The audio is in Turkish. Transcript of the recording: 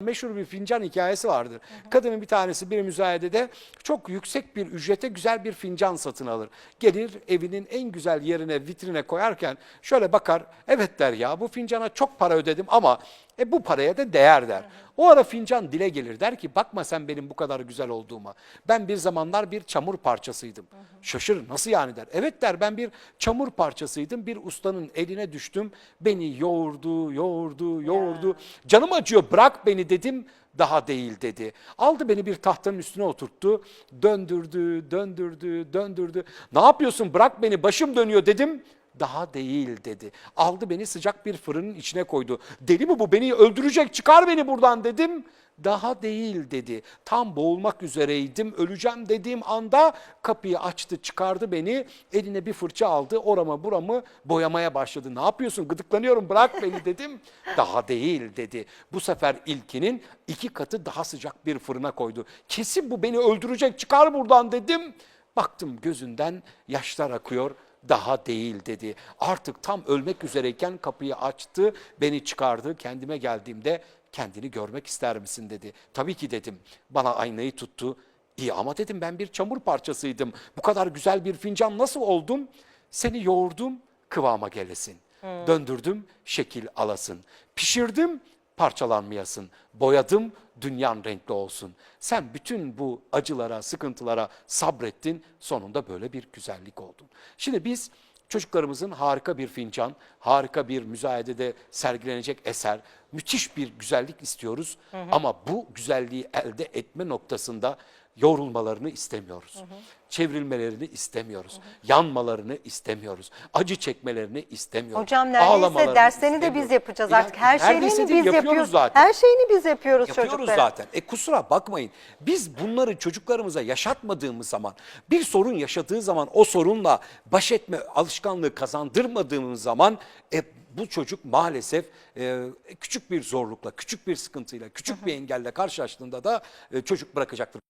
Meşhur bir fincan hikayesi vardır. Kadının bir tanesi bir müzayedede çok yüksek bir ücrete güzel bir fincan satın alır. Gelir evinin en güzel yerine vitrine koyarken şöyle bakar. Evet der ya bu fincana çok para ödedim ama e, bu paraya da değer der. O ara fincan dile gelir der ki bakma sen benim bu kadar güzel olduğuma. Ben bir zamanlar bir çamur parçasıydım. Şaşırır nasıl yani der. Evet der ben bir çamur parçasıydım. Bir ustanın eline düştüm. Beni yoğurdu, yoğurdu, yoğurdu. Canım acıyor bırak beni dedim daha değil dedi. Aldı beni bir tahtanın üstüne oturttu. Döndürdü, döndürdü, döndürdü. Ne yapıyorsun bırak beni başım dönüyor dedim. Daha değil dedi. Aldı beni sıcak bir fırının içine koydu. Deli mi bu beni öldürecek çıkar beni buradan dedim. Daha değil dedi. Tam boğulmak üzereydim. Öleceğim dediğim anda kapıyı açtı çıkardı beni. Eline bir fırça aldı. Orama buramı boyamaya başladı. Ne yapıyorsun gıdıklanıyorum bırak beni dedim. Daha değil dedi. Bu sefer ilkinin iki katı daha sıcak bir fırına koydu. Kesin bu beni öldürecek çıkar buradan dedim. Baktım gözünden yaşlar akıyor daha değil dedi. Artık tam ölmek üzereyken kapıyı açtı, beni çıkardı. Kendime geldiğimde kendini görmek ister misin dedi. Tabii ki dedim. Bana aynayı tuttu. İyi ama dedim ben bir çamur parçasıydım. Bu kadar güzel bir fincan nasıl oldum? Seni yoğurdum, kıvama gelesin. Döndürdüm, şekil alasın. Pişirdim, parçalanmayasın. Boyadım, dünyan renkli olsun. Sen bütün bu acılara, sıkıntılara sabrettin. Sonunda böyle bir güzellik oldun. Şimdi biz çocuklarımızın harika bir fincan, harika bir müzayedede sergilenecek eser, müthiş bir güzellik istiyoruz. Ama bu güzelliği elde etme noktasında yorulmalarını istemiyoruz. Çevrilmelerini istemiyoruz. Yanmalarını istemiyoruz. Acı çekmelerini istemiyoruz. Hocam neredeyse derslerini de biz yapacağız artık. Her şeyini biz değil, yapıyoruz. zaten. Her şeyini biz yapıyoruz, Yapıyoruz çocuklara. zaten. E kusura bakmayın. Biz bunları çocuklarımıza yaşatmadığımız zaman, bir sorun yaşadığı zaman o sorunla baş etme alışkanlığı kazandırmadığımız zaman e, bu çocuk maalesef e, küçük bir zorlukla, küçük bir sıkıntıyla, küçük bir engelle karşılaştığında da e, çocuk bırakacaktır.